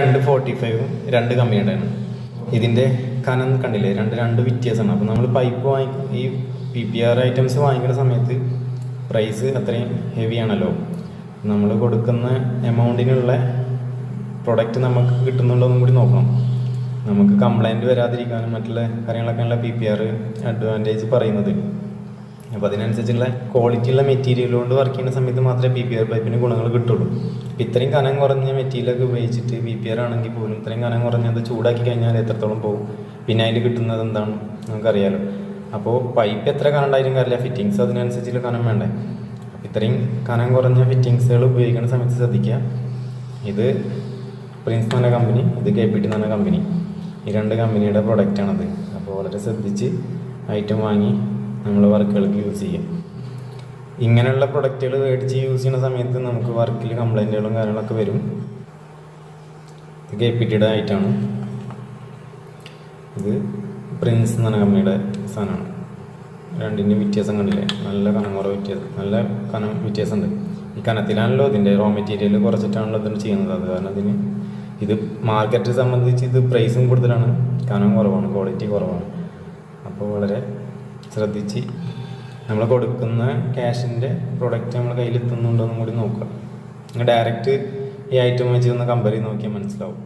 രണ്ട് ഫോർട്ടി ഫൈവും രണ്ട് കമ്മിയുടെയാണ് ഇതിന്റെ കനം കണ്ടില്ലേ? രണ്ട് രണ്ട് വ്യത്യാസമാണ്. അപ്പോൾ നമ്മൾ പൈപ്പ് വാങ്ങി ഈ പി പി ആർ ഐറ്റംസ് വാങ്ങിക്കുന്ന സമയത്ത് പ്രൈസ് അത്രയും ഹെവി ആണല്ലോ. നമ്മൾ കൊടുക്കുന്ന എമൗണ്ടിനുള്ള പ്രൊഡക്റ്റ് നമുക്ക് കിട്ടുന്നുള്ളതും കൂടി നോക്കണം. നമുക്ക് കംപ്ലൈന്റ് വരാതിരിക്കാനും മറ്റുള്ള കാര്യങ്ങളൊക്കെയുള്ള പി പി ആർ അഡ്വാന്റേജ് പറയുന്നത്. അപ്പോൾ അതിനനുസരിച്ചുള്ള ക്വാളിറ്റിയുള്ള മെറ്റീരിയൽ കൊണ്ട് വർക്ക് ചെയ്യുന്ന സമയത്ത് മാത്രമേ പി പി ആർ പൈപ്പിന് ഗുണങ്ങൾ കിട്ടുള്ളൂ. ഇപ്പം ഇത്രയും കനം കുറഞ്ഞ മെറ്റീരിയലൊക്കെ ഉപയോഗിച്ചിട്ട് പി പി ആർ ആണെങ്കിൽ പോലും ഇത്രയും കനം കുറഞ്ഞത് ചൂടാക്കി കഴിഞ്ഞാൽ എത്രത്തോളം പോകും? പിന്നെ അതിൽ കിട്ടുന്നത് എന്താണ്? നമുക്കറിയാലോ. അപ്പോൾ പൈപ്പ് എത്ര കനം ഉണ്ടായാലും കാര്യമില്ല. ഫിറ്റിങ്സ് അതിനനുസരിച്ചുള്ള കനം വേണ്ടേ? അപ്പോൾ ഇത്രയും കനം കുറഞ്ഞ ഫിറ്റിങ്സുകൾ ഉപയോഗിക്കുന്ന സമയത്ത് ശ്രദ്ധിക്കുക. ഇത് പ്രിൻസ് എന്ന് കമ്പനി ഇത് കെ പി ടി എന്ന് കമ്പനി ഈ രണ്ട് കമ്പനിയുടെ പ്രൊഡക്റ്റാണത് അപ്പോൾ വളരെ ശ്രദ്ധിച്ച് ഐറ്റം വാങ്ങി നമ്മൾ വർക്കുകൾക്ക് യൂസ് ചെയ്യാം. ഇങ്ങനെയുള്ള പ്രൊഡക്റ്റുകൾ മേടിച്ച് യൂസ് ചെയ്യുന്ന സമയത്ത് നമുക്ക് വർക്കിൽ കംപ്ലൈന്റുകളും കാര്യങ്ങളൊക്കെ വരും. ഇത് കെ പി ടിയുടെ ആയിട്ടാണ് ഇത് പ്രിൻസ് എന്ന് പറഞ്ഞ കമ്പനിയുടെ സാധനമാണ്. രണ്ടിന്റെയും വ്യത്യാസം കണ്ടില്ലേ? നല്ല കനം കുറവ് വ്യത്യാസം നല്ല കനം വ്യത്യാസമുണ്ട്. ഈ കനത്തിലാണല്ലോ ഇതിന്റെ റോ മെറ്റീരിയൽ കുറച്ചിട്ടാണല്ലോ ഇതിന് ചെയ്യുന്നത്. അത് കാരണം ഇതിന് ഇത് മാർക്കറ്റ് സംബന്ധിച്ച് ഇത് പ്രൈസും കൂടുതലാണ്. കനം കുറവാണ് ക്വാളിറ്റി കുറവാണ്. അപ്പോൾ വളരെ ശ്രദ്ധിച്ച് നമ്മൾ കൊടുക്കുന്ന ക്യാഷിന്റെ പ്രൊഡക്റ്റ് നമ്മൾ കയ്യിൽ എത്തുന്നുണ്ടോ എന്നും കൂടി നോക്കുക ഡയറക്റ്റ് ഈ ഐറ്റം വെച്ച് ഒന്ന് നോക്കിയാൽ മനസ്സിലാവും.